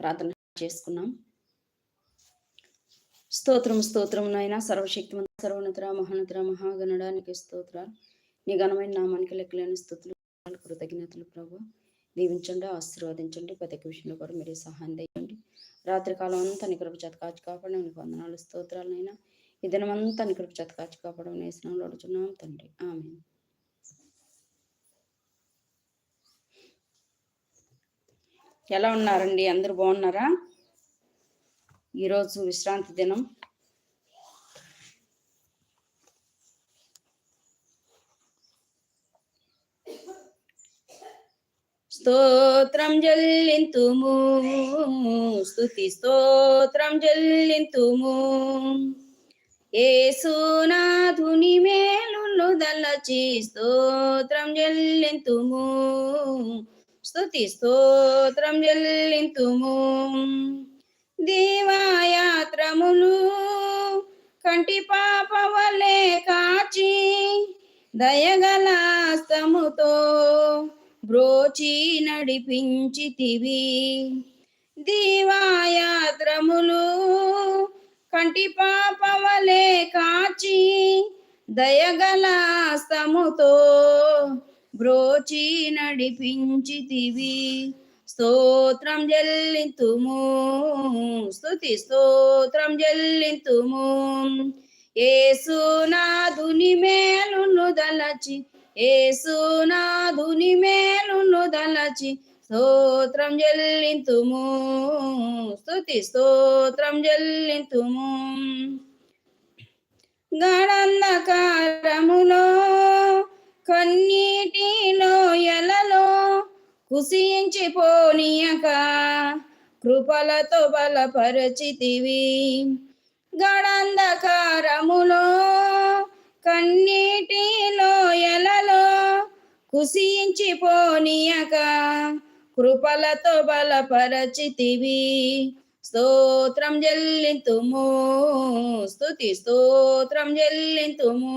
ప్రార్థన చేసుకున్నాం. స్తోత్రం స్తోత్రం నాయన. సర్వశక్తిమంత సర్వనతర మహానతర మహాగణడానికి స్తోత్ర నీ ఘనమైన నామానికి లెక్కలేని స్థుతులు కృతజ్ఞతలు ప్రభు. దీవించండి ఆశీర్వదించండి. ప్రతి ఒక్క విషయంలో కూడా మీరే సహాయం చేయండి. రాత్రికాలం అంతా నీ కృప చేత కాచి కాపాడడం నీకు వందనాలు స్తోత్రాలనైనా ఈ దినమంతా నీ కృప చేత కాచి కాపాడడం నేసినాలు లోడుచున్నాం తండ్రి. ఆమె ఎలా ఉన్నారండి? అందరు బాగున్నారా? ఈరోజు విశ్రాంతి దినం. స్తోత్రం జల్లింతుము స్తుతి స్తోత్రం జల్లింతుము ఏసునాథుని మేలును దల్లచి స్తోత్రం జల్లింతుము స్తుతి స్తోత్రం జల్లింతుము దీవాయాత్రములు కంటి పాప వలె కాచి దయగలాస్తముతో బ్రోచి నడిపించితివి. దీవాయాత్రములు కంటి పాప వలె కాచి దయగలాస్తముతో బ్రోచి నడిపించితివి. స్తోత్రం జల్లింతుము స్తుతి స్తోత్రం జల్లింతుము ఏసునాథుని మేలును దలచి ఏసునాథుని మేలును దలచి స్తోత్రం జల్లింతుము స్తుతి స్తోత్రం జల్లింతుము గడంధకారములో కన్నీటి ఎలలో కుసించిపోనియక కృపలతో బలపరచితివి. గడంధకారములో కన్నీటి ఎలలో కుసించిపోనియక కృపలతో బలపరచితివి. స్తోత్రం జల్లింతుము స్తుతి స్తోత్రం జల్లింతుము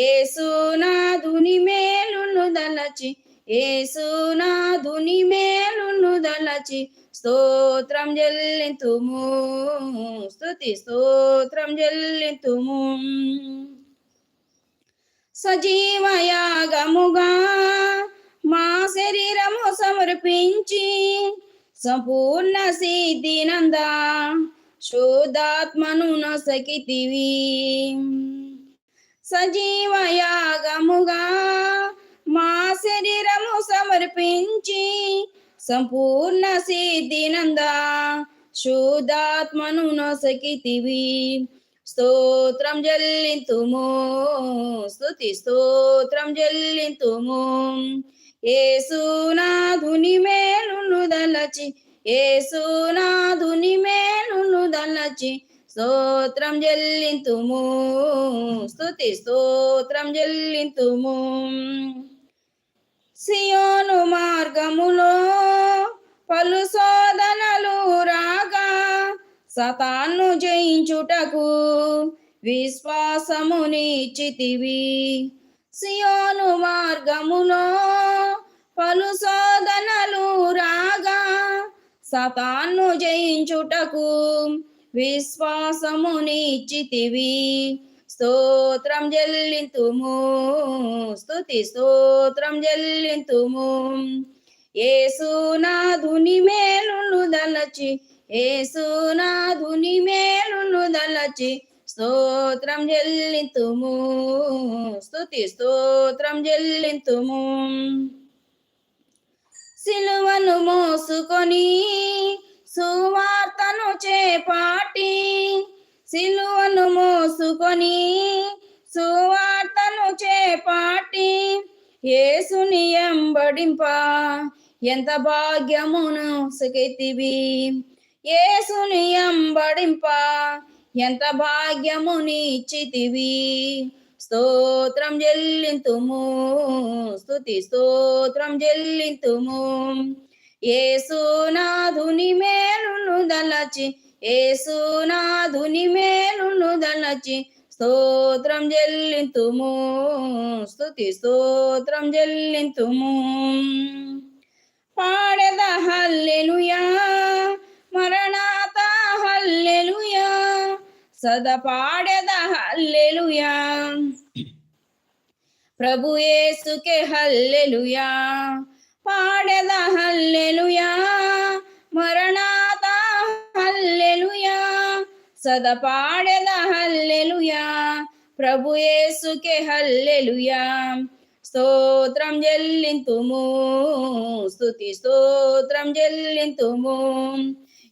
ఏసునాథుని మేలును దలచి ఏసునాథుని మేలును దలచి స్తోత్రం జల్లింతుము స్తుతి స్తోత్రం జల్లింతుము సజీవయాగముగా మా శరీరము సమర్పించి సంపూర్ణ సిద్ధినంద శోధాత్మను నసకితివి సజీవయాగముగా మా శరీరము సమర్పించి సంపూర్ణ సిద్ధినంద శుద్ధాత్మను నొసకితివి స్తోత్రం జల్లింతుము స్తుతి స్తోత్రం జల్లింతుము ఏసునాధుని మేలును దలచి ఏసునాధుని మేలును దలచి స్తోత్రం జల్లింతుము స్తుతి స్తోత్రం జల్లింతుము సియోను మార్గములో పలు శోధనలు రాగా సతాన్ను జయించుటకు విశ్వాసమునిచ్చితివి సియోను మార్గములో పలు శోధనలు రాగా సతాన్ను జయించుటకు విశ్వాసమునిచ్చితివి స్తోత్రం జల్లింతుము స్తుతి స్తోత్రం జల్లింతుము ఏసునాధుని మేలును దలచి ఏసునాధుని మేలును దలచి స్తోత్రం జల్లింతుము స్తుతి స్తోత్రం జల్లింతుము సిలువను మోసుకొని సువార్తను చేపాటి సిలువను మోసుకొని సువార్తను చేపాటి ఏసుని ఎంబడింప. ఎంత భాగ్యమును సుఖితివి ఏసుని ఎంబడింప. ఎంత భాగ్యమునిచ్చితివి స్తోత్రం జల్లింతుము స్తుతి స్తోత్రం జల్లింతుము ఏసునాధుని మేలును దలచి ఏసునాధుని మేలును దలచి స్తోత్రం జల్లింతుము స్థుతి స్తోత్రం జల్లింతుము పాడద హల్లెలుయా మరణాత హల్లెలుయా సద పాడద హల్లెలుయా. ప్రభు యేసుకే హల్లెలుయా. పాడెద హల్లెలుయా. మరణాత హల్లెలుయా. సద పాడెద హల్లెలుయా. ప్రభు యేసుకే హల్లెలుయా. స్తోత్రం చెల్లింతుము స్తుతి స్తోత్రం చెల్లింతుము.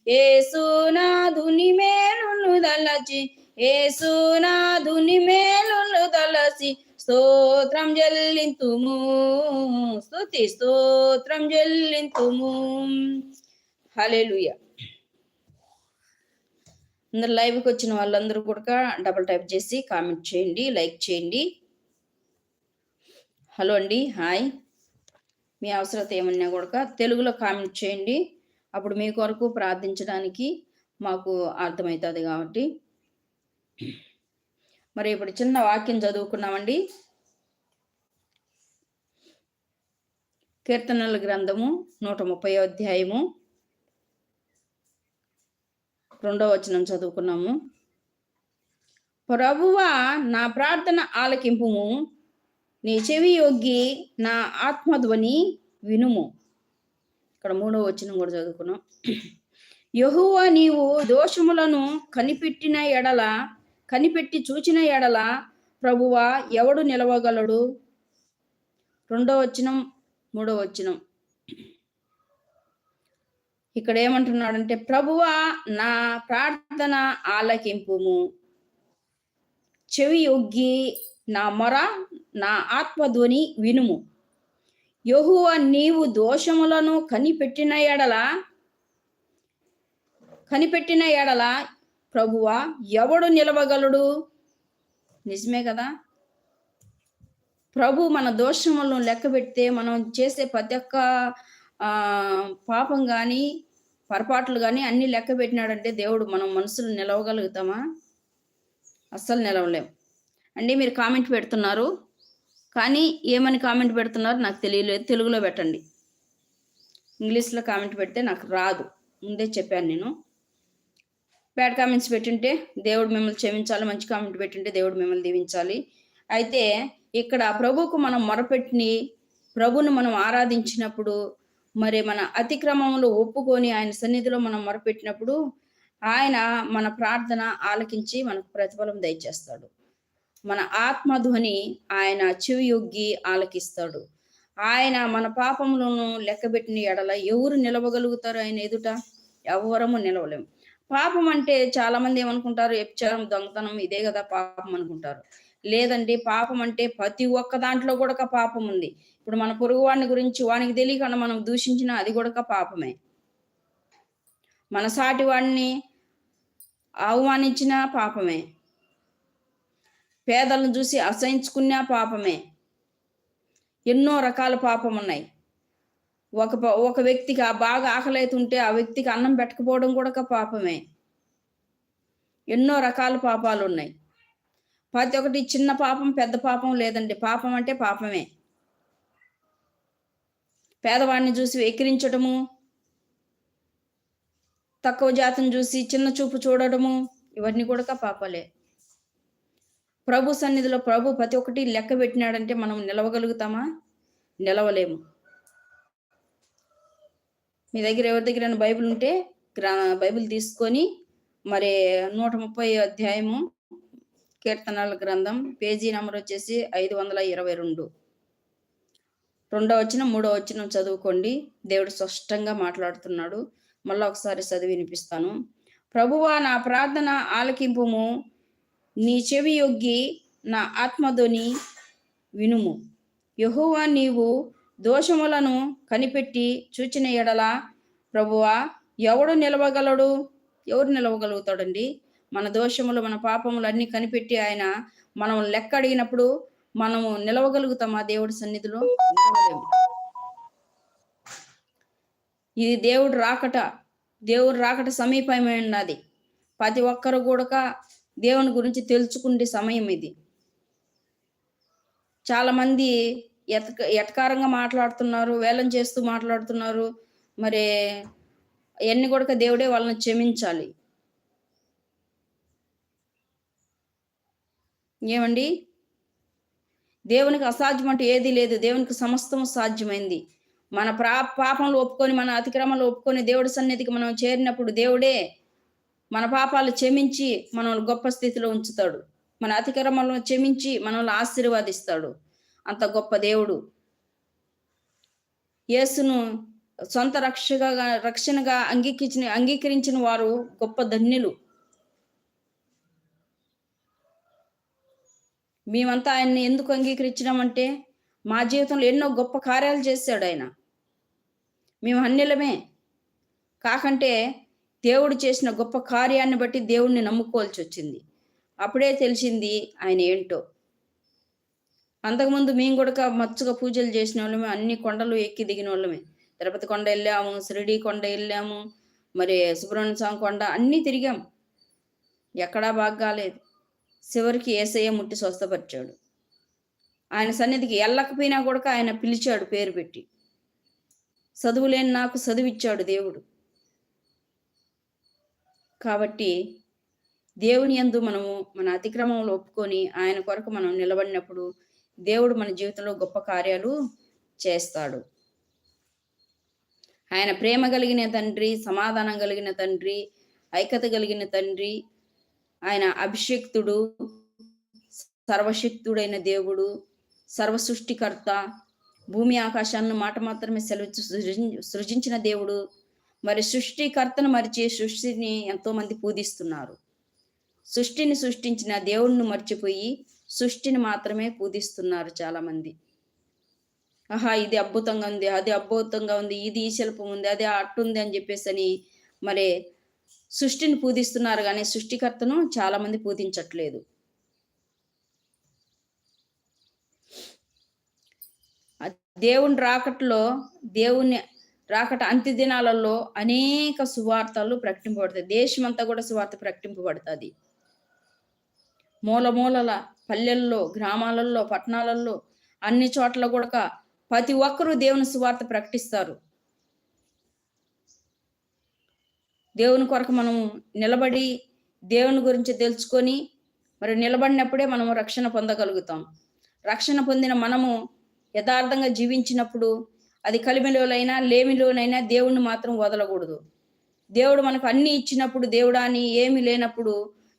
ఏసునాధుని మేలును దలచి ఏసునాధుని మేలును దలసి స్తోత్రం జల్లింతుము స్తుతి స్తోత్రం జల్లింతుము హల్లెలూయా అందరు లైవ్కి వచ్చిన వాళ్ళందరూ కూడా డబుల్ టైప్ చేసి కామెంట్ చేయండి లైక్ చేయండి. హలో అండి హాయ్ మీ అవసరత ఏమన్నా కూడా తెలుగులో కామెంట్ చేయండి. అప్పుడు మీ కొరకు ప్రార్థించడానికి మాకు అర్థమవుతుంది కాబట్టి. మరి ఇప్పుడు చిన్న వాక్యం చదువుకున్నామండి. కీర్తనల గ్రంథము నూట ముప్పై అధ్యాయము రెండో వచనం చదువుకున్నాము. ప్రభువా నా ప్రార్థన ఆలకింపుము. నీ చెవి యొగ్గి నా ఆత్మధ్వని వినుము. ఇక్కడ మూడో వచనం కూడా చదువుకున్నాం. యహువ నీవు దోషములను కనిపెట్టిన ఎడల కనిపెట్టి చూచిన ఎడల ప్రభువా ఎవడు నిలవగలడు? రెండో వచనం మూడో వచనం. ఇక్కడ ఏమంటున్నాడంటే ప్రభువా నా ప్రార్థన ఆలకింపుము. చెవి యొగ్గి నా మొర నా ఆత్మధ్వని వినుము. యహువ నీవు దోషములను కనిపెట్టిన ఎడల కనిపెట్టిన ఎడల ప్రభువా ఎవడు నిలవగలడు? నిజమే కదా? ప్రభు మన దోషములను లెక్క పెడితే మనం చేసే ప్రతి ఒక్క పాపం కానీ పొరపాట్లు కానీ అన్ని లెక్క పెట్టినాడంటే దేవుడు మనం మనసులు నిలవగలుగుతామా? అస్సలు నిలవలేం. అండి మీరు కామెంట్ పెడుతున్నారు. కానీ ఏమని కామెంట్ పెడుతున్నారు నాకు తెలియలేదు తెలుగులో పెట్టండి. ఇంగ్లీష్లో కామెంట్ పెడితే నాకు రాదు. ముందే చెప్పాను నేను. బ్యాడ్ కామెంట్స్ పెట్టింటే దేవుడు మిమ్మల్ని క్షమించాలి మంచి కామెంట్ పెట్టింటే దేవుడు మిమ్మల్ని దీవించాలి. అయితే ఇక్కడ ప్రభువుకు మనం మొరపెట్టి ప్రభును మనం ఆరాధించినప్పుడు మరి మన అతిక్రమంలో ఒప్పుకొని ఆయన సన్నిధిలో మనం మొరపెట్టినప్పుడు ఆయన మన ప్రార్థన ఆలకించి మనకు ప్రతిఫలం దయచేస్తాడు. మన ఆత్మధ్వని ఆయన చెవి యొగ్గి ఆలకిస్తాడు. ఆయన మన పాపములను లెక్కబెట్టిన ఎడల ఎవరు నిలవగలుగుతారు ఆయన ఎదుట? ఎవరము నిలవలేము. పాపం అంటే చాలా మంది ఏమనుకుంటారు? వ్యభిచారం దొంగతనం ఇదే కదా పాపం అనుకుంటారు. లేదండి పాపం అంటే ప్రతి ఒక్క దాంట్లో కూడా ఒక పాపం ఉంది. ఇప్పుడు మన పొరుగు వాడిని గురించి వానికి తెలియకుండా మనం దూషించిన అది కూడా ఒక పాపమే. మన సాటి వాడిని అవమానించిన పాపమే. పేదలను చూసి అసహించుకున్న పాపమే. ఎన్నో రకాల పాపం ఉన్నాయి ఒక ఒక వ్యక్తికి ఆ బాగా ఆకలి అవుతుంటే ఆ వ్యక్తికి అన్నం పెట్టకపోవడం కూడా పాపమే. ఎన్నో రకాల పాపాలు ఉన్నాయి. ప్రతి ఒక్కటి చిన్న పాపం పెద్ద పాపం లేదండి. పాపం అంటే పాపమే. పేదవాడిని చూసి వెక్కిరించడము తక్కువ జాతిని చూసి చిన్న చూపు చూడడము ఇవన్నీ కూడా పాపాలే. ప్రభు సన్నిధిలో ప్రభు ప్రతి ఒక్కటి లెక్క పెట్టినాడంటే మనం నిలవగలుగుతామా? నిలవలేము. మీ దగ్గర ఎవరి దగ్గర బైబిల్ ఉంటే గ్రా బైబిల్ తీసుకొని మరి నూట ముప్పై అధ్యాయము కీర్తనల గ్రంథం పేజీ నెంబర్ వచ్చేసి ఐదు వందల ఇరవై రెండు. రెండో వచ్చిన మూడో వచ్చిన చదువుకోండి. దేవుడు స్పష్టంగా మాట్లాడుతున్నాడు. మళ్ళీ ఒకసారి చదివి వినిపిస్తాను. ప్రభువా నా ప్రార్థన ఆలకింపుము. నీ చెవి యొగ్గి నా ఆత్మధ్వని వినుము. యహువా నీవు దోషములను కనిపెట్టి చూచిన ఎడల ప్రభువా ఎవడు నిలవగలడు? ఎవరు నిలవగలుగుతాడండి? మన దోషములు మన పాపములు అన్ని కనిపెట్టి ఆయన మనం లెక్క అడిగినప్పుడు మనము నిలవగలుగుతామా దేవుడి సన్నిధిలో? నిలవలేము. ఇది దేవుడు రాకట దేవుడు రాకట సమీపమే ఉన్నది. ప్రతి ఒక్కరు కూడా దేవుని గురించి తెలుసుకునే సమయం ఇది. చాలామంది ఎతక ఎటకారంగా మాట్లాడుతున్నారు వేలం చేస్తూ మాట్లాడుతున్నారు మరి ఎన్ని కూడా దేవుడే వాళ్ళని క్షమించాలి. ఏమండి? దేవునికి అసాధ్యం అంటూ ఏదీ లేదు. దేవునికి సమస్తము సాధ్యమైంది. మన ప్రా పాపంలో ఒప్పుకొని మన అతిక్రమంలో ఒప్పుకొని దేవుడి సన్నిధికి మనం చేరినప్పుడు దేవుడే మన పాపాలు క్షమించి మనల్ని గొప్ప స్థితిలో ఉంచుతాడు. మన అతిక్రమంలో క్షమించి మనల్ని ఆశీర్వాదిస్తాడు. అంత గొప్ప దేవుడు. యేసును సొంత రక్షగా రక్షణగా అంగీకరించిన అంగీకరించిన వారు గొప్ప ధన్యులు. మేమంతా ఆయన్ని ఎందుకు అంగీకరించినామంటే మా జీవితంలో ఎన్నో గొప్ప కార్యాలు చేశాడు ఆయన. మేము అన్యులమే. కాకంటే దేవుడు చేసిన గొప్ప కార్యాన్ని బట్టి దేవుణ్ణి నమ్ముకోవాల్సి వచ్చింది. అప్పుడే తెలిసింది ఆయన ఏంటో. అంతకుముందు మేము కూడా మచ్చుగా పూజలు చేసిన వాళ్ళమే అన్ని కొండలు ఎక్కి దిగిన వాళ్ళమే తిరుపతి కొండ వెళ్ళాము షిరిడి కొండ వెళ్ళాము మరి సుబ్రహ్మణ్య స్వామి కొండ అన్నీ తిరిగాం. ఎక్కడా బాగా కాలేదు. చివరికి ఏసయ్య ముట్టి స్వస్థపరిచాడు. ఆయన సన్నిధికి వెళ్ళకపోయినా కూడా ఆయన పిలిచాడు పేరు పెట్టి. చదువు లేని నాకు చదువిచ్చాడు దేవుడు. కాబట్టి దేవుని యందు మనము మన అతిక్రమంలో ఒప్పుకొని ఆయన కొరకు మనం నిలబడినప్పుడు దేవుడు మన జీవితంలో గొప్ప కార్యాలు చేస్తాడు. ఆయన ప్రేమ కలిగిన తండ్రి సమాధానం కలిగిన తండ్రి ఐక్యత కలిగిన తండ్రి ఆయన అభిషక్తుడు సర్వశక్తుడైన దేవుడు సర్వ సృష్టికర్త భూమి ఆకాశాలను మాట మాత్రమే సెలవు సృజించిన దేవుడు. మరి సృష్టికర్తను మరిచి సృష్టిని ఎంతోమంది పూజిస్తున్నారు. సృష్టిని సృష్టించిన దేవుణ్ణి మర్చిపోయి సృష్టిని మాత్రమే పూజిస్తున్నారు చాలా మంది ఆహా ఇది అద్భుతంగా ఉంది అది అద్భుతంగా ఉంది ఇది ఈ శిల్పం ఉంది అది అట్టుంది అని చెప్పేసి అని మరి సృష్టిని పూజిస్తున్నారు కానీ సృష్టికర్తను చాలామంది పూజించట్లేదు దేవుని రాకట్లో దేవుని రాకట అంత్య దినాలలో అనేక సువార్తలు ప్రకటింపబడతాయి. దేశమంతా కూడా సువార్త ప్రకటింపబడుతుంది. మూల మూలల పల్లెల్లో గ్రామాలలో పట్టణాలలో అన్ని చోట్ల కూడా ప్రతి ఒక్కరూ దేవుని సువార్త ప్రకటిస్తారు. దేవుని కొరకు మనం నిలబడి దేవుని గురించి తెలుసుకొని మరి నిలబడినప్పుడే మనము రక్షణ పొందగలుగుతాం. రక్షణ పొందిన మనము యథార్థంగా జీవించినప్పుడు అది కలిమిలోనైనా లేమిలోనైనా దేవుణ్ణి మాత్రం వదలకూడదు. దేవుడు మనకు అన్ని ఇచ్చినప్పుడు దేవుడాని ఏమి లేనప్పుడు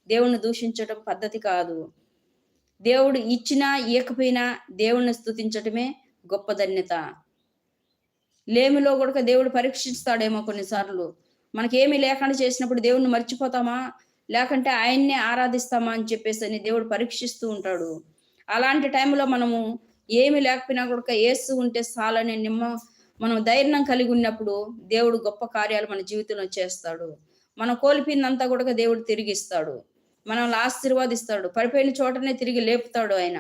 దేవుణ్ణి దూషించడం పద్ధతి కాదు. దేవుడు ఇచ్చినా ఇవ్వకపోయినా దేవుణ్ణి స్థుతించటమే గొప్ప ధన్యత. లేమిలో కూడా దేవుడు పరీక్షిస్తాడేమో కొన్నిసార్లు. మనకేమీ లేకుండా చేసినప్పుడు దేవుణ్ణి మర్చిపోతామా? లేకంటే ఆయన్నే ఆరాధిస్తామా అని చెప్పేసి అని దేవుడు పరీక్షిస్తూ ఉంటాడు. అలాంటి టైంలో మనము ఏమి లేకపోయినా కూడా ఏసు ఉంటే చాలని నిమ్మ మనం ధైర్యం కలిగి ఉన్నప్పుడు దేవుడు గొప్ప కార్యాలు మన జీవితంలో చేస్తాడు. మనం కోల్పోయిందంతా కూడా దేవుడు తిరిగిస్తాడు. మనల్ని ఆశీర్వాదిస్తాడు పడిపోయిన చోటనే తిరిగి లేపుతాడు ఆయన.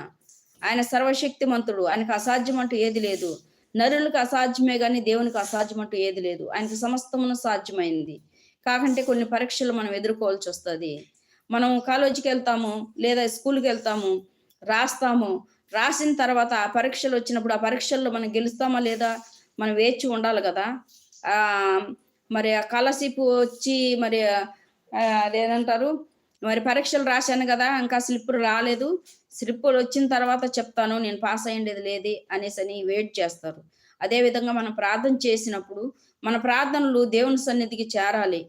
ఆయన సర్వశక్తిమంతుడు. ఆయనకు అసాధ్యం అంటూ ఏది లేదు. నరులకు అసాధ్యమే కానీ దేవునికి అసాధ్యం అంటూ ఏది లేదు. ఆయనకు సమస్తమును సాధ్యమైంది. కాకంటే కొన్ని పరీక్షలు మనం ఎదుర్కోవాల్సి వస్తుంది. మనం కాలేజీకి వెళ్తాము లేదా స్కూల్కి వెళ్తాము రాస్తాము. రాసిన తర్వాత ఆ పరీక్షలు వచ్చినప్పుడు ఆ పరీక్షల్లో మనం గెలుస్తామా లేదా మనం వేచి ఉండాలి కదా. మరి ఆ స్కాలర్షిప్ వచ్చి మరి అదేనంటారు మరి పరీక్షలు రాశాను కదా ఇంకా స్లిప్పులు రాలేదు. స్లిప్పులు వచ్చిన తర్వాత చెప్తాను నేను పాస్ అయ్యేది లేదే అనేసి అని వెయిట్ చేస్తారు. అదేవిధంగా మనం ప్రార్థన చేసినప్పుడు మన ప్రార్థనలు దేవుని సన్నిధికి చేరాలి.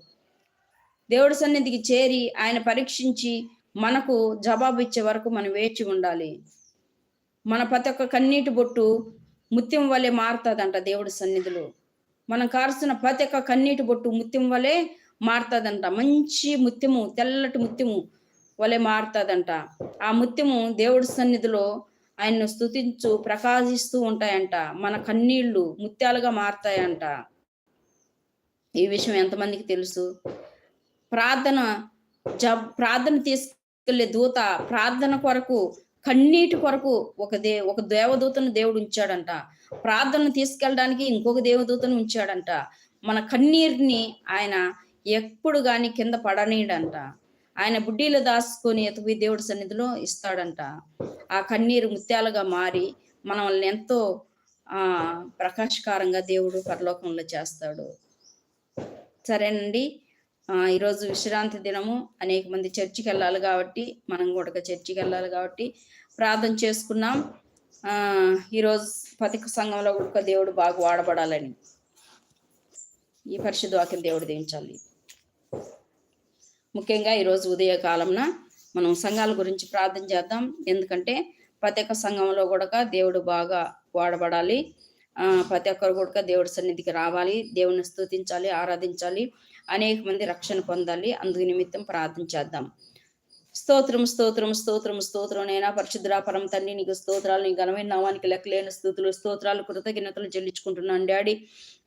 దేవుడి సన్నిధికి చేరి ఆయన పరీక్షించి మనకు జవాబు ఇచ్చే వరకు మనం వేచి ఉండాలి. మన ప్రతి ఒక్క కన్నీటి బొట్టు ముత్యం వలె మారుతుందంట దేవుడి సన్నిధిలో. మనం కారుస్తున్న ప్రతి ఒక్క కన్నీటి బొట్టు ముత్యం వలె మారుతుందంట. మంచి ముత్యము తెల్లటి ముత్యము వలె మారుతుందంట. ఆ ముత్యము దేవుడి సన్నిధిలో ఆయన్ను స్తుతించు ప్రకాశిస్తూ ఉంటాయంట. మన కన్నీళ్ళు ముత్యాలుగా మారుతాయంట. ఈ విషయం ఎంతమందికి తెలుసు? ప్రార్థన జ ప్రార్థన తీసుకెళ్ళే దూత ప్రార్థన కొరకు కన్నీటి కొరకు ఒక దే ఒక దేవదూతను దేవుడు ఉంచాడంట. ప్రార్థనను తీసుకెళ్ళడానికి ఇంకొక దేవదూతను ఉంచాడంట. మన కన్నీరుని ఆయన ఎప్పుడు గాని కింద పడనీయడంట. ఆయన బుడ్డీలు దాచుకొని ఎతుకు దేవుడి సన్నిధిలో ఇస్తాడంట. ఆ కన్నీరు ముత్యాలుగా మారి మనల్ని ఎంతో ఆ ప్రకాశకారంగా దేవుడు పరలోకంలో చేస్తాడు. సరేనండి. ఆ, ఈరోజు విశ్రాంతి దినము. అనేక మంది చర్చికి వెళ్ళాలి కాబట్టి మనం కూడా చర్చికి వెళ్ళాలి కాబట్టి ప్రార్థన చేసుకున్నాం. ఆ, ఈరోజు పతిక సంఘంలో కూడా దేవుడు బాగా వాడబడాలని. ఈ పరిశుద్ధ వాక్యం దేవుడు దించాలి ముఖ్యంగా ఈరోజు ఉదయ కాలంన మనం సంఘాల గురించి ప్రార్థన చేద్దాం. ఎందుకంటే ప్రతి ఒక్క సంఘంలో కూడా దేవుడు బాగా వాడబడాలి. ప్రతి ఒక్కరు కూడా దేవుడి సన్నిధికి రావాలి. దేవుని స్తుతించాలి ఆరాధించాలి. అనేక మంది రక్షణ పొందాలి. అందుకు నిమిత్తం ప్రార్థన చేద్దాం. స్తోత్రం స్తోత్రం స్తోత్రం స్తోత్రం నేనా పరిశుద్ధ పరం తండ్రి నీకు స్తోత్రాలు నీ ఘనమైన నామానికి లెక్కలేని స్థుతులు స్తోత్రాలు కృతజ్ఞతలు చెల్లించుకుంటున్నాను. డాడీ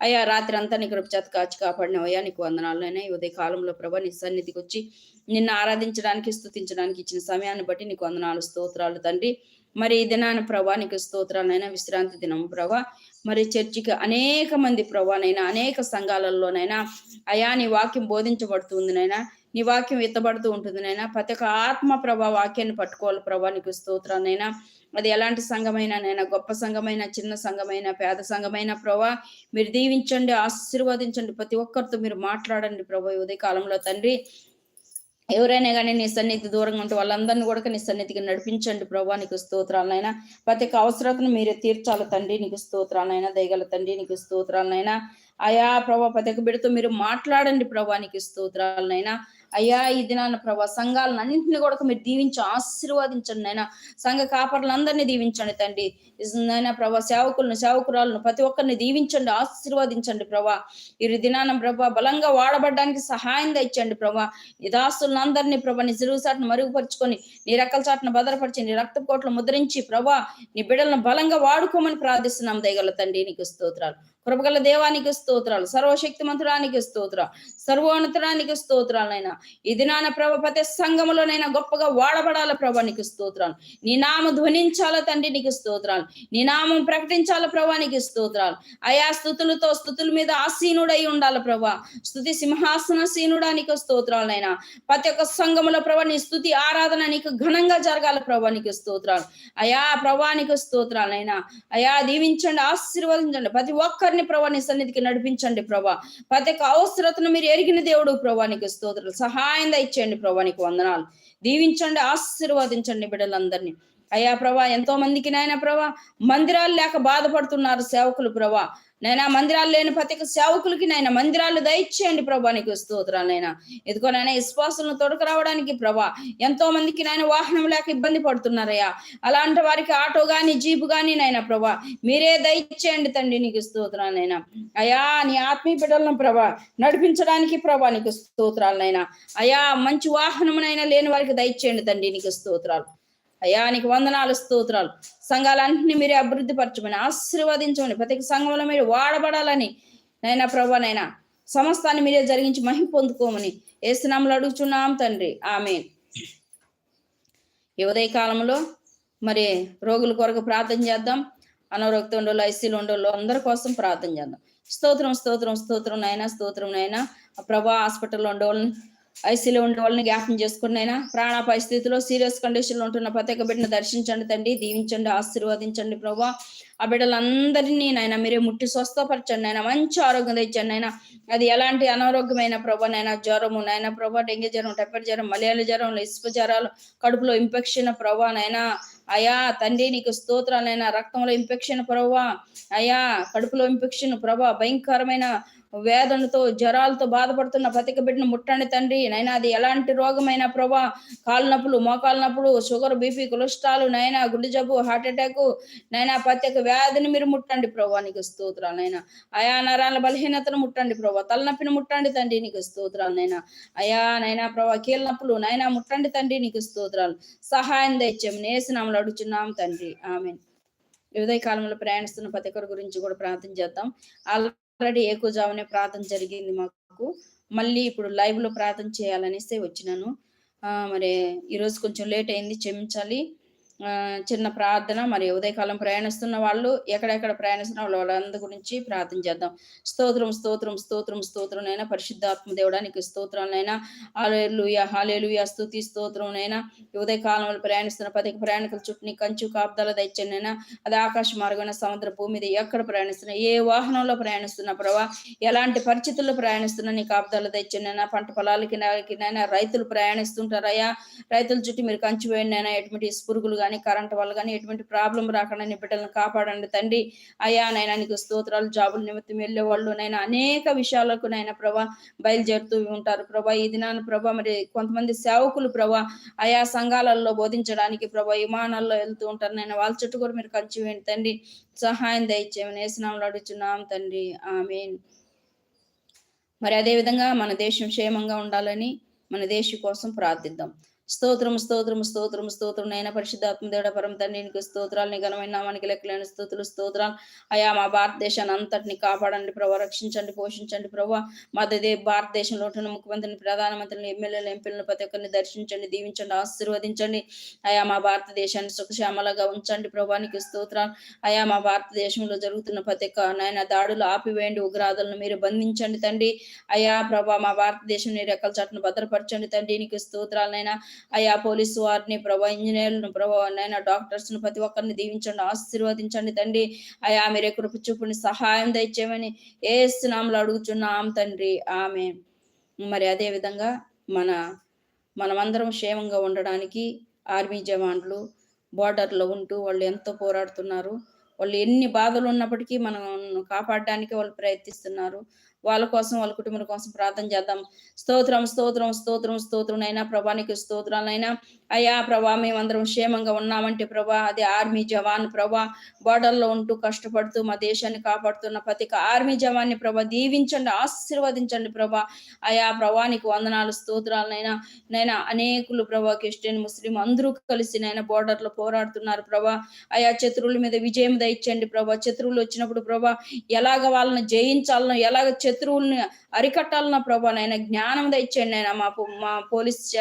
అయ్యా రాత్రి అంతా నీ కృపచేత కాచి కాపాడినవయ్యా నీకు వందనాలైనా ఈ ఉదయ కాలంలో ప్రభా నీ సన్నిధికి వచ్చి నిన్ను ఆరాధించడానికి స్థుతించడానికి ఇచ్చిన సమయాన్ని బట్టి నీకు వందనాలు స్తోత్రాలు తండ్రి. మరి ఈ దినాన ప్రభా నీకు స్తోత్రాలైనా విశ్రాంతి దినం ప్రభా మరి చర్చికి అనేక మంది ప్రభానైనా అనేక సంఘాలలోనైనా అయా నీ వాక్యం బోధించబడుతుందినైనా నీ వాక్యం ఎత్తబడుతూ ఉంటుంది నైనా. ప్రతి ఒక్క ఆత్మ ప్రభా వాక్యాన్ని పట్టుకోవాలి ప్రభా నీకు స్తోత్రాన్నైనా అది ఎలాంటి సంఘమైన నైనా గొప్ప సంఘమైన చిన్న సంఘమైన పేద సంఘమైన ప్రభా మీరు దీవించండి ఆశీర్వదించండి. ప్రతి ఒక్కరితో మీరు మాట్లాడండి ప్రభా ఉదయ కాలంలో తండ్రి. ఎవరైనా కానీ నీ సన్నిధి దూరంగా ఉంటే వాళ్ళందరినీ కూడా నీ సన్నిధికి నడిపించండి ప్రభా నీకు స్తోత్రాలనైనా ప్రతి ఒక్క అవసరతను మీరే తీర్చాలి తండ్రి నీకు స్తోత్రాలనైనా దయగల తండ్రి నీకు స్తోత్రాలనైనా అయా ప్రభా ప్రతి ఒక్క బిడ్డతో మీరు మాట్లాడండి ప్రభా నీకు స్తోత్రాలనైనా అయ్యా ఈ దినాన ప్రభా సంఘాలను అన్నింటిని కూడా మీరు దీవించి ఆశీర్వాదించండి నైనా సంఘ కాపర్లందరినీ దీవించండి తండ్రి. నైనా ప్రభా సేవకులను సేవకురాలను ప్రతి ఒక్కరిని దీవించండి ఆశీర్వదించండి ప్రభా. ఈ దినాన ప్రభా బలంగా వాడబడడానికి సహాయం తెచ్చండి ప్రభా. నిదాస్తులను అందరినీ ప్రభా నీ చెరువు చాటును మరుగుపరుచుకొని నీ రెక్కల చాటును భద్రపరిచి నీ రక్త కోట్లు ముద్రించి ప్రభా నీ బిడ్డలను బలంగా వాడుకోమని ప్రార్థిస్తున్నాం దయగల తండ్రి నీకు స్తోత్రాలు. కృపగల దేవానికి స్తోత్రాలు సర్వశక్తి మంత్రానికి స్తోత్రాలు సర్వోన్నతుడానికి స్తోత్రాలైనా ఇది నాన్న ప్రభ ప్రతి సంఘములోనైనా గొప్పగా వాడబడాల ప్రభా నీకు స్తోత్రాలు. నీ నామం ధ్వనించాల తండ్రి నీకు స్తోత్రాలు. నీ నామం ప్రకటించాల ప్రభా నీకు స్తోత్రాలు. అయా స్థుతులతో స్థుతుల మీద ఆసీనుడై ఉండాలి ప్రభా. స్థుతి సింహాసన సీనుడా నీకు స్తోత్రాలైనా ప్రతి ఒక్క సంఘములో ప్రభా నీ స్థుతి ఆరాధన నీకు ఘనంగా జరగాల ప్రభా నీకు స్తోత్రాలు. అయా ప్రభా నీకు స్తోత్రాలైనా అయా దీవించండి ఆశీర్వదించండి. ప్రతి ఒక్కరిని ప్రభా నీ సన్నిధికి నడిపించండి ప్రభా. ప్రతి ఒక్క అవసరతను మీరు ఎరిగిన దేవుడు ప్రభా నీకు స్తోత్రాలు. సహాయం ఇచ్చేయండి ప్రభా నీకు వందనాలు. దీవించండి ఆశీర్వదించండి బిడ్డలందరినీ. అయ్యా ప్రభా ఎంతో మందికి నాయన ప్రభా మందిరాలు లేక బాధపడుతున్నారు సేవకులు ప్రభా. నైనా మందిరాలు లేని ప్రతి ఒక్క సేవకులకి నైనా మందిరాలు దయచేయండి ప్రభా నీకు స్తోత్రాలు నైనా. ఎదుకో నాయన విశ్వాసులను తొడక రావడానికి ప్రభా ఎంతో మందికి నాయన వాహనం లేక ఇబ్బంది పడుతున్నారయ్యా. అలాంటి వారికి ఆటో గాని జీపు గాని నైనా ప్రభా మీరే దయచేయండి తండ్రి నీకు స్తోత్రాలు నైనా. అయా నీ ఆత్మీయ బిడ్డలను ప్రభా నడిపించడానికి ప్రభా నీకు స్తోత్రాలు నైనా. అయా మంచి వాహనమునైనా లేని వారికి దయచేయండి తండ్రి నీకు స్తోత్రాలు. అయ్యా నీకు వందనాలు స్తోత్రాలు. సంఘాలన్నింటినీ మీరే అభివృద్ధి పరచమని ఆశీర్వదించమని ప్రతి ఒక్క సంఘంలో మీరు వాడబడాలని నైనా ప్రభా నైనా సమస్తాన్ని మీరే జరిగించి మహిం పొందుకోమని ఏసునాములు అడుగుచున్నాం తండ్రి. ఆమె ఈ ఉదయ కాలంలో మరి రోగుల కొరకు ప్రార్థన చేద్దాం. అనారోగ్యం ఉండోళ్ళు ఐసీలు ఉండోళ్ళు అందరి కోసం ప్రార్థన చేద్దాం. స్తోత్రం స్తోత్రం స్తోత్రం నైనా స్తోత్రం నైనా. ప్రభా హాస్పిటల్లో ఉండేవాళ్ళని ఐసీలో ఉండే వాళ్ళని జ్ఞాపం చేసుకుని అయినా ప్రాణాపాయ స్థితిలో సీరియస్ కండిషన్లో ఉంటున్న ప్రతి ఒక్క బిడ్డను దర్శించండి తండ్రి దీవించండి ఆశీర్వదించండి ప్రభా. ఆ బిడ్డలందరినీ నాయన మీరే ముట్టి స్వస్థపరచండి ఆయన మంచి ఆరోగ్యం తెచ్చండి ఆయన అది ఎలాంటి అనారోగ్యమైన ప్రభా నైనా జ్వరము నాయన ప్రభా డెంగ్యూ జ్వరం టైఫాయిడ్ జ్వరం మలయాళ జ్వరం ఇసుక జ్వరాలు కడుపులో ఇన్ఫెక్షన్ ప్రభా నైనా అయా తండ్రి నీకు స్తోత్రాలైనా రక్తంలో ఇన్ఫెక్షన్ ప్రభా. అయా కడుపులో ఇన్ఫెక్షన్ ప్రభా. భయంకరమైన వేదనతో జ్వరాలతో బాధపడుతున్న ప్రతిక బిడ్డను ముట్టండి తండ్రి. నైనా అది ఎలాంటి రోగమైనా ప్రభా కాలు నొప్పులు మోకాలు నొప్పులు షుగర్ బీపీ కొలెస్ట్రాల్ నైనా గుండె జబ్బు హార్ట్ అటాక్ నైనా ప్రతి ఒక్క వ్యాధిని మీరు ముట్టండి ప్రభా నీకు స్తోత్రాలు నైనా. అయా నరాల బలహీనతను ముట్టండి ప్రభా తలనొప్పిని ముట్టండి తండ్రి నీకు స్తోత్రాలు నైనా. అయా నైనా ప్రభా కీళ్ళ నొప్పులు నైనా ముట్టండి తండ్రి నీకు స్తోత్రాలు. సహాయం తెచ్చాము నేసినాములు అడుగుచున్నాం తండ్రి. ఆమె ఉదయ కాలంలో ప్రయాణిస్తున్న ప్రతి ఒక్కరి గురించి కూడా ప్రార్థన చేద్దాం. ఆల్రెడీ ఏకుజామునే ప్రార్థన జరిగింది మాకు. మళ్ళీ ఇప్పుడు లైవ్లో ప్రార్థన చేయాలనేసి వచ్చినాను. ఆ మరి ఈరోజు కొంచెం లేట్ అయింది క్షమించాలి. చిన్న ప్రార్థన మరి ఉదయకాలం ప్రయాణిస్తున్న వాళ్ళు ఎక్కడెక్కడ ప్రయాణిస్తున్న వాళ్ళు వాళ్ళందరి గురించి ప్రార్థన చేద్దాం. స్తోత్రం స్తోత్రం స్తోత్రం స్తోత్రం నైనా పరిశుద్ధాత్మ దేవుడానికి స్తోత్రాలైనా హాలేలుయ హాలేలుయ స్తుతి స్తోత్రం నైనా ఉదయకాలంలో ప్రయాణిస్తున్న పది ప్రయాణికుల చుట్టూ నీ కంచు కాపుదల దయచండినా అది ఆకాశ మార్గమైన సముద్ర భూమి మీద ఎక్కడ ప్రయాణిస్తున్నా ఏ వాహనంలో ప్రయాణిస్తున్నా ప్రభా ఎలాంటి పరిస్థితుల్లో ప్రయాణిస్తున్నా నీ కాపుదల తెచ్చండినా పంట పొలాలకి నాకి రైతులు ప్రయాణిస్తుంటారయ్యా. రైతుల చుట్టూ మీరు కంచి వేయండి అయినా ఎటువంటి పురుగులు కానీ కరెంట్ వల్ల కానీ ఎటువంటి ప్రాబ్లం రాకుండా నీ బిడ్డలను కాపాడండి తండ్రి. అయ్యా నైనా నీకు స్తోత్రాలు జాబుల నిమిత్తం వెళ్ళే వాళ్ళు నైనా అనేక విషయాలకు నైనా ప్రభా బయలుదేరుతూ ఉంటారు ప్రభా. ఈ దినాన్ని ప్రభా మరి కొంతమంది సేవకులు ప్రభా ఆయా సంఘాలలో బోధించడానికి ప్రభా విమానాల్లో వెళ్తూ ఉంటారు నేను వాళ్ళ చుట్టూ కూడా మీరు కలిసి వేయండి తండ్రి. సహాయం దయచేయమని వేసినాంలో అడుగుతున్నాం తండ్రి. ఆమె మరి అదే విధంగా మన దేశం క్షేమంగా ఉండాలని మన దేశం కోసం ప్రార్థిద్దాం. స్తోత్రం స్తోత్రం స్తోత్రం స్తోత్రం నైనా పరిశుద్ధాత్మదేవుడ పరమ తండ్రి నీకు స్తోత్రాలు నీ ఘనమైన నామానికి లెక్కలేని స్థుతులు స్తోత్రాలు. అయా మా భారతదేశాన్ని అంతటిని కాపాడండి ప్రభా. రక్షించండి పోషించండి ప్రభా. మా దే భారతదేశంలో ఉంటున్న ముఖ్యమంత్రిని ప్రధానమంత్రిని ఎమ్మెల్యేలు ఎంపీలను ప్రతి ఒక్కరిని దర్శించండి దీవించండి ఆశీర్వదించండి. అయా మా భారతదేశాన్ని సుఖశ్యామలగా ఉంచండి ప్రభా. నీకు స్తోత్రాలు. అయా మా భారతదేశంలో జరుగుతున్న ప్రతి ఒక్క నాయన దాడులు ఆపివేయండి ఉగ్రాదులను మీరు బంధించండి తండ్రి. అయా ప్రభా మా భారతదేశం నీ రెక్కల చాటును భద్రపరచండి తండ్రి. నీకు స్తోత్రాలనైనా అయా పోలీసు వారిని ప్రభా ఇంజనీర్లను ప్రభా నైనా డాక్టర్స్ను ప్రతి ఒక్కరిని దీవించండి ఆశీర్వదించండి తండ్రి. అయా మీరే కృప చూపుని సహాయం దయచేయమని ఏ నామలు అడుగుచున్నాం తండ్రి. ఆమె మరి అదే విధంగా మన మనమందరం క్షేమంగా ఉండడానికి ఆర్మీ జవాన్లు బోర్డర్లో ఉంటూ వాళ్ళు ఎంతో పోరాడుతున్నారు. వాళ్ళు ఎన్ని బాధలు ఉన్నప్పటికీ మనం కాపాడడానికి వాళ్ళు ప్రయత్నిస్తున్నారు. వాళ్ళ కోసం వాళ్ళ కుటుంబం కోసం ప్రార్థన చేద్దాం. స్తోత్రం స్తోత్రం స్తోత్రం స్తోత్రం. అయినా ప్రభానికి స్తోత్రాలైనా అయ్యా ప్రభా మేమందరం క్షేమంగా ఉన్నామంటే ప్రభా అది ఆర్మీ జవాన్ ప్రభా బార్డర్లో ఉంటూ కష్టపడుతూ మా దేశాన్ని కాపాడుతున్న ప్రతి ఆర్మీ జవాన్ని ప్రభా దీవించండి ఆశీర్వదించండి ప్రభా. అయా ప్రభానికి వందనాలు స్తోత్రాలనైనా నైనా అనేకులు ప్రభా క్రిస్టియన్ ముస్లిం అందరూ కలిసి నైనా border పోరాడుతున్నారు ప్రభా. అయా శత్రువుల మీద విజయం దయచండి ప్రభా. శత్రువులు వచ్చినప్పుడు ప్రభా ఎలాగ వాళ్ళని జయించాలనో ఎలాగ శత్రువుల్ని అరికట్టాలనో ప్రభా నైనా జ్ఞానం దయచండి నైనా మా పో- మా పోలీస్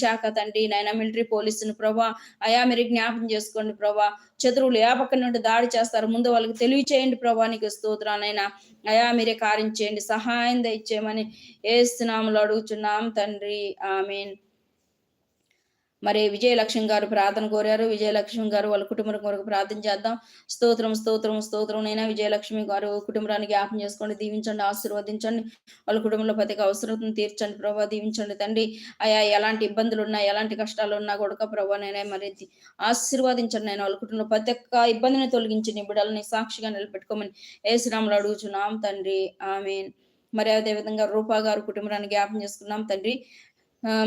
శాఖ తండ్రి నాయన మిలిటరీ పోలీసుని ప్రభా అయా మీరు జ్ఞాపం చేసుకోండి ప్రభా. శత్రువులు ఏ పక్క నుండి దాడి చేస్తారు ముందు వాళ్ళకి తెలివి చేయండి ప్రభా నీకు స్తోత్రానైనా అయా మీరే కార్యం చేయండి సహాయం దయచేయమని ఏస్తున్నాములు అడుగుచున్నాం తండ్రి. ఆమెన్. మరి విజయలక్ష్మి గారు ప్రార్థన కోరారు. విజయలక్ష్మి గారు వాళ్ళ కుటుంబం కొరకు ప్రార్థన చేద్దాం. స్తోత్రం స్తోత్రం స్తోత్రం నైనా విజయలక్ష్మి గారు కుటుంబాన్ని జ్ఞాపం చేసుకోండి దీవించండి ఆశీర్వదించండి. వాళ్ళ కుటుంబంలో ప్రతి ఒక్క అవసరం తీర్చండి ప్రభా దీవించండి తండ్రి. అయా ఎలాంటి ఇబ్బందులు ఉన్నా ఎలాంటి కష్టాలు ఉన్నా కూడా ప్రభా నేనే మరి ఆశీర్వదించండి నేను వాళ్ళ కుటుంబంలో ప్రతి ఒక్క ఇబ్బందిని తొలగించి నీ బిడ్డలని సాక్షిగా నిలబెట్టుకోమని ఏ ఏసునాములు అడుగుచున్నాం తండ్రి. ఆమెన్. మరి అదేవిధంగా రూపా గారు కుటుంబాన్ని జ్ఞాపం చేసుకున్నాం తండ్రి.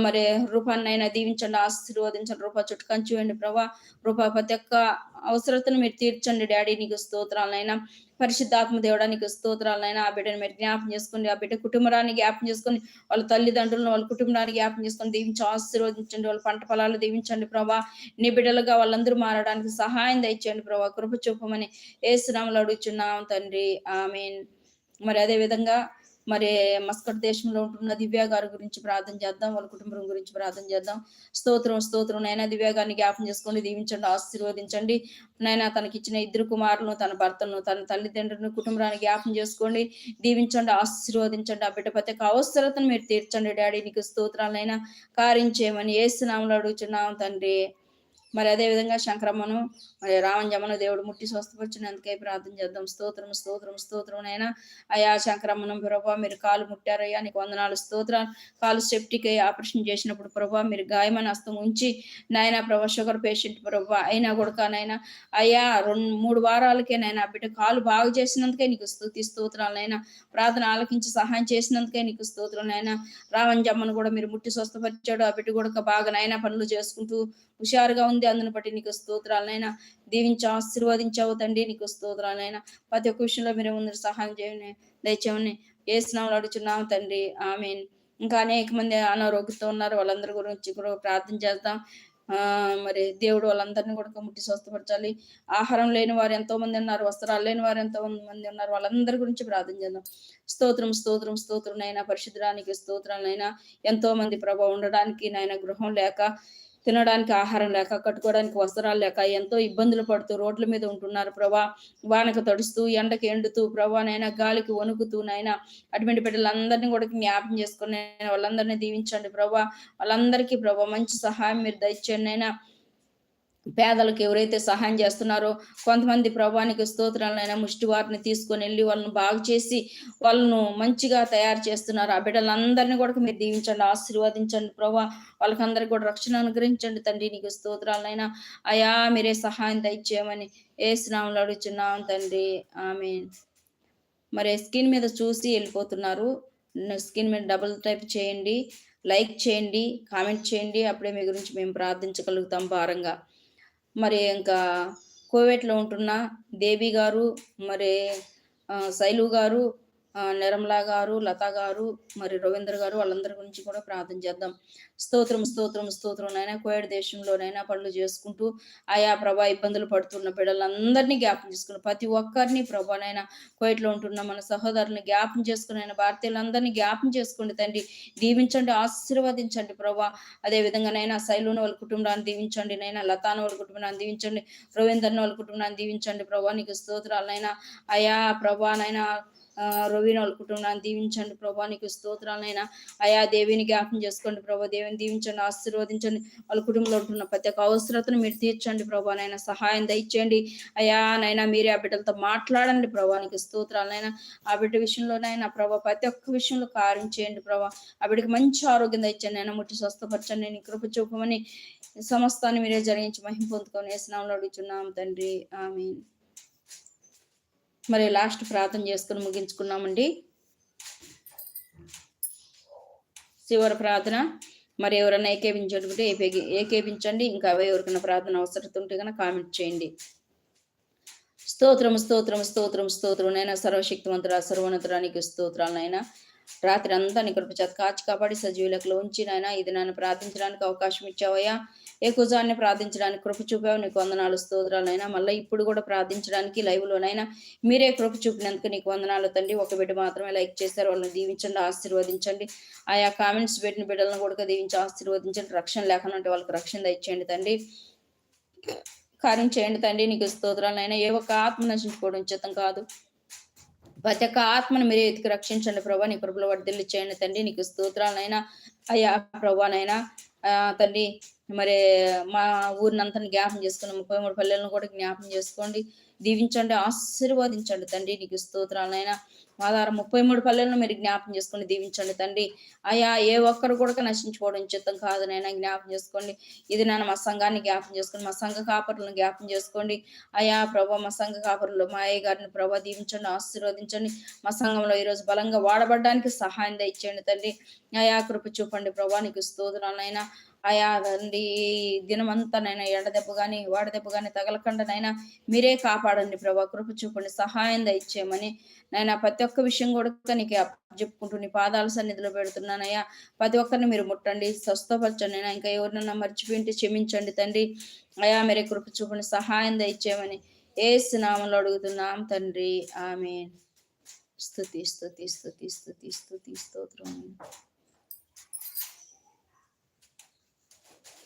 మరి రూపాన్నైనా దీవించండి ఆశీర్వదించండి రూపా చుట్టుకని చూడండి ప్రభా. రూపా ప్రతి ఒక్క అవసరతను మీరు తీర్చండి డాడీ నీకు స్తోత్రాలైనా పరిశుద్ధాత్మ దేవుడా నీకు స్తోత్రాలైనా ఆ బిడ్డను మీరు జ్ఞాపం చేసుకోండి ఆ బిడ్డ కుటుంబాన్ని జ్ఞాపం చేసుకొని వాళ్ళ తల్లిదండ్రులను వాళ్ళ కుటుంబాన్ని జ్ఞాపం చేసుకొని దీవించి ఆశీర్వదించండి వాళ్ళ పంట పొలాలు దీవించండి ప్రభా. నీ బిడ్డలుగా వాళ్ళందరూ మారడానికి సహాయం దయచేయండి ప్రభా. కృప చూపమని ఏసునామలు అడుగుచున్నాం తండ్రి. ఆమెన్. మరి అదే విధంగా మరి మస్కట్ దేశంలో ఉంటున్న దివ్య గారి గురించి ప్రార్థన చేద్దాం వాళ్ళ కుటుంబం గురించి ప్రార్థన చేద్దాం. స్తోత్రం స్తోత్రం. నైనా దివ్య గారిని జ్ఞాపం చేసుకోండి దీవించండి ఆశీర్వదించండి. నైనా తనకి ఇచ్చిన ఇద్దరు కుమారులను తన భర్తను తన తల్లిదండ్రులను కుటుంబాన్ని జ్ఞాపం చేసుకోండి దీవించండి ఆశీర్వదించండి. ఆ బిడ్డ ప్రతి ఒక్క అవసరతను మీరు తీర్చండి. డాడీ నీకు స్తోత్రాలైనా కారించేయమని ఏసునామలు అడుగుతున్నాం తండ్రి. మరి అదే విధంగా శంకరమ్మను మరి రామంజమ్మను దేవుడు ముట్టి స్వస్థపరిచినందుకే ప్రార్థన చేద్దాం. స్తోత్రం స్తోత్రం స్తోత్రం నైనా. అయ్యా శంకరమ్మను ప్రభా మీరు కాలు ముట్టారయ్యా నీకు వందనాలు స్తోత్రాలు. కాలు సెప్టిక్ అయ్యి ఆపరేషన్ చేసినప్పుడు ప్రభా మీరు గాయమని హస్తం ఉంచి నాయన ప్రభా షుగర్ పేషెంట్ ప్రభా అయినా కూడా నైనా. అయ్యా రెండు మూడు వారాలకే నైనా బిడ్డ కాలు బాగు చేసినందుకే నీకు స్థుతి స్తోత్రాలు నైనా. ప్రార్థన ఆలకించి సహాయం చేసినందుకే నీకు స్తోత్రం నైనా. రామంజమ్మను కూడా మీరు ముట్టి స్వస్థపరిచాడు ఆ బిడ్డ కూడా బాగా నైనా పనులు చేసుకుంటూ హుషారుగా ఉంది. అందుని బట్టి నీకు స్తోత్రాలనైనా దీవించి ఆశీర్వదించావు తండ్రి. నీకు స్తోత్రాలైనా ప్రతి ఒక్క విషయంలో మీరు ముందు సహాయం చేయని దయచేయమని ఏ స్నాములు అడుచున్నావు తండ్రి. ఆమె ఇంకా అనేక మంది అనారోగ్యంతో ఉన్నారు. వాళ్ళందరి గురించి కూడా ప్రార్థన చేద్దాం. ఆ మరి దేవుడు వాళ్ళందరినీ కూడా ముట్టి స్వస్థపరచాలి. ఆహారం లేని వారు ఎంతో మంది ఉన్నారు. వస్త్రాలు లేని వారు ఎంతో మంది ఉన్నారు. వాళ్ళందరి గురించి ప్రార్థన చేద్దాం. స్తోత్రం స్తోత్రం స్తోత్రం నైనా పరిశుద్ధానికి స్తోత్రాలైనా ఎంతో మంది ప్రభావ ఉండడానికి నాయన గృహం లేక తినడానికి ఆహారం లేక కట్టుకోవడానికి వస్త్రాలు లేక ఎంతో ఇబ్బందులు పడుతూ రోడ్ల మీద ఉంటున్నారు ప్రభా. వానకు తడుస్తూ ఎండకి ఎండుతూ ప్రభా నైనా గాలికి వణుకుతూ నైనా అటువంటి బిడ్డలందరినీ కూడా జ్ఞాపం చేసుకుని వాళ్ళందరినీ దీవించండి ప్రభా. వాళ్ళందరికీ ప్రభా మంచి సహాయం మీరు దయచేయండి అయినా పేదలకు ఎవరైతే సహాయం చేస్తున్నారో కొంతమంది ప్రభానికి స్తోత్రాలైనా ముష్టి వారిని తీసుకొని వెళ్ళి వాళ్ళని బాగు చేసి వాళ్ళను మంచిగా తయారు చేస్తున్నారు. ఆ బిడ్డలందరినీ కూడా మీరు దీవించండి ఆశీర్వదించండి ప్రభా. వాళ్ళకందరికి కూడా రక్షణ అనుగ్రహించండి తండ్రి. నీకు స్తోత్రాలైనా అయా మీరే సహాయం దయచేయమని ఏ స్నామంలో అడుగుతున్నాం తండ్రి. ఆమె మరి స్కిన్ మీద చూసి వెళ్ళిపోతున్నారు. స్కిన్ మీద డబుల్ టైప్ చేయండి లైక్ చేయండి కామెంట్ చేయండి. అప్పుడే మీ గురించి మేము ప్రార్థించగలుగుతాం భారంగా. మరి ఇంకా కోవేట్లో ఉంటున్న దేవి గారు మరి శైలు గారు నిర్మలా గారు లతా గారు మరి రవీంద్ర గారు వాళ్ళందరి గురించి కూడా ప్రార్థన చేద్దాం. స్తోత్రం స్తోత్రం స్తోత్రం నైనా కోయడ్ దేశంలోనైనా పనులు చేసుకుంటూ ఆయా ప్రభా ఇబ్బందులు పడుతున్న బిడ్డలందరినీ జ్ఞాపం చేసుకుని ప్రతి ఒక్కరిని ప్రభానైనా కోయట్లో ఉంటున్న మన సహోదరుని జ్ఞాపం చేసుకుని ఆయన భారతీయులందరినీ జ్ఞాపం చేసుకోండి తండ్రి దీవించండి ఆశీర్వదించండి ప్రభా. అదే విధంగానైనా శైలుని వాళ్ళ కుటుంబాన్ని దీవించండి నైనా లతాను వాళ్ళ కుటుంబాన్ని దీవించండి రవీంద్రని వాళ్ళ కుటుంబాన్ని దీవించండి ప్రభా. నీకు స్తోత్రాలనైనా అయా ప్రభానైనా రవిని వాళ్ళ కుటుంబాన్ని దీవించండి ప్రభా నీకు స్తోత్రాలైనా అయా దేవిని జ్ఞాపం చేసుకోండి ప్రభా దేవిని దీవించండి ఆశీర్వదించండి. వాళ్ళ కుటుంబంలో ఉంటున్న ప్రతి ఒక్క అవసరతను మీరు తీర్చండి ప్రభా నైనా సహాయం దయచేయండి. అయా నైనా మీరే ఆ బిడ్డలతో మాట్లాడండి ప్రభా నీకు స్తోత్రాలైనా ఆ బిడ్డ విషయంలోనైనా ప్రభా ప్రతి ఒక్క విషయంలో కార్యం చేయండి ప్రభా. ఆ బిడ్డకి మంచి ఆరోగ్యం దయచండి అయినా ముట్టి స్వస్థపరచండి. నేను కృప చూపమని సమస్తాన్ని మీరే జరిగించి మహిం పొందుకొని వేసినాంలో అడుగుతున్నాం తండ్రి. ఆమె మరి లాస్ట్ ప్రార్థన చేసుకుని ముగించుకున్నామండి. చివరి ప్రార్థన. మరి ఎవరైనా ఏకేపించుకుంటే ఏకేపించండి ఇంకా అవే ఎవరికైనా ప్రార్థన అవసరం ఉంటే కనుక కామెంట్ చేయండి. స్తోత్రం స్తోత్రం స్తోత్రం స్తోత్రం నైనా సర్వశక్తివంతురా సర్వోన్నతురానికి స్తోత్రాలనైనా రాత్రి అంతా నీ కృప చేత కాచి కాపాడి సజీవులకు ఉంచి నాయన ఇది నన్ను ప్రార్థించడానికి అవకాశం ఇచ్చావయ్యా. ఏ కుజాన్ని ప్రార్థించడానికి కృప చూపావు? నీకు వందనాలు స్తోత్రాలైనా మళ్ళీ ఇప్పుడు కూడా ప్రార్థించడానికి లైవ్లోనైనా మీరే కృప చూపినందుకు నీకు వందనాలు తండ్రి. ఒక బిడ్డ మాత్రమే లైక్ చేశారు. వాళ్ళని దీవించండి ఆశీర్వదించండి. ఆయా కామెంట్స్ పెట్టిన బిడ్డలను కూడా దీవించి ఆశీర్వదించండి. రక్షణ లేకుండా వాళ్ళకి రక్షణ దయచేయండి తండ్రి. కార్యం చేయండి తండ్రి. నీకు స్తోత్రాలైనా ఏ ఒక్క ఆత్మ నశించుకోవడం ఉచితం కాదు. ప్రతి ఒక్క ఆత్మను మీరు ఎతికి రక్షించండి ప్రభా. నీ కృపలో వర్ధిల్లు చేయండి తండ్రి. నీకు స్తోత్రాలనైనా అయ్యా ప్రభానైనా తండ్రి మరి మా ఊరినంతా జ్ఞాపం చేసుకుని ముప్పై మూడు పల్లెలను కూడా జ్ఞాపం చేసుకోండి. దీవించండి ఆశీర్వాదించండి తండ్రి. నీకు స్తోత్రాలైనా మాదారం ముప్పై మూడు పల్లెలను మీరు జ్ఞాపం చేసుకొని దీవించండి తండ్రి. అయ్యా ఏ ఒక్కరు కూడా నశించుకోవడం చిత్తం కాదు నైనా జ్ఞాపం చేసుకోండి. ఇది నేను మా సంఘాన్ని జ్ఞాపం చేసుకోండి మా సంఘ కాపరులను జ్ఞాపం చేసుకోండి. అయ్యా ప్రభా మా సంఘ కాపరులు మా అయ్య గారిని ప్రభా దీవించండి ఆశీర్వదించండి. మా సంఘంలో ఈరోజు బలంగా వాడబడడానికి సహాయం దయచేయండి తండ్రి. అయా కృప చూపండి ప్రభా. నీకు స్తోత్రాలైనా అయా తండ్రి దినమంతా నైనా ఎడదెబ్బ కానీ వాడదెబ్బ కానీ తగలకుండా మీరే కాపాడండి ప్రభా. కృప చూపండి సహాయం దయచేయమని నైనా ప్రతి ఒక్క విషయం కూడా నీకు చెప్పుకుంటూ నీ పాదాల సన్నిధిలో పెడుతున్నానయ్యా. ప్రతి ఒక్కరిని మీరు ముట్టండి స్వస్థపరచండి అయినా ఇంకా ఎవరినన్నా మర్చిపోయింటే క్షమించండి తండ్రి. అయా మీరే కృప చూపండి సహాయం దయచేయమని ఏ స్నామంలో అడుగుతున్నాం తండ్రి. ఆమె స్థుతి స్థుతి స్థుతి స్థుతి స్థుతి స్తోత్రం.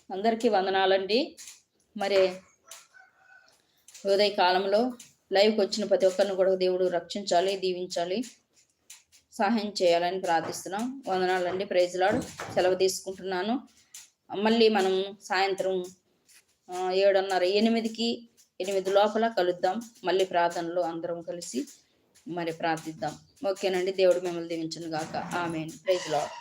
అందరికీ వందనాలండి. మరి ఉదయ కాలంలో లైవ్కి వచ్చిన ప్రతి ఒక్కరిని కూడా దేవుడు రక్షించాలి దీవించాలి సహాయం చేయాలని ప్రార్థిస్తున్నాం. వందనాలండి. ప్రైజ్లాడు సెలవు తీసుకుంటున్నాను. మళ్ళీ మనం సాయంత్రం ఏడున్నర ఎనిమిదికి ఎనిమిది లోపల కలుద్దాం. మళ్ళీ ప్రార్థనలో అందరం కలిసి మరి ప్రార్థిద్దాం. ఓకేనండి. దేవుడు మిమ్మల్ని దీవించను గాక ఆమె ప్రైజ్ లాడ్.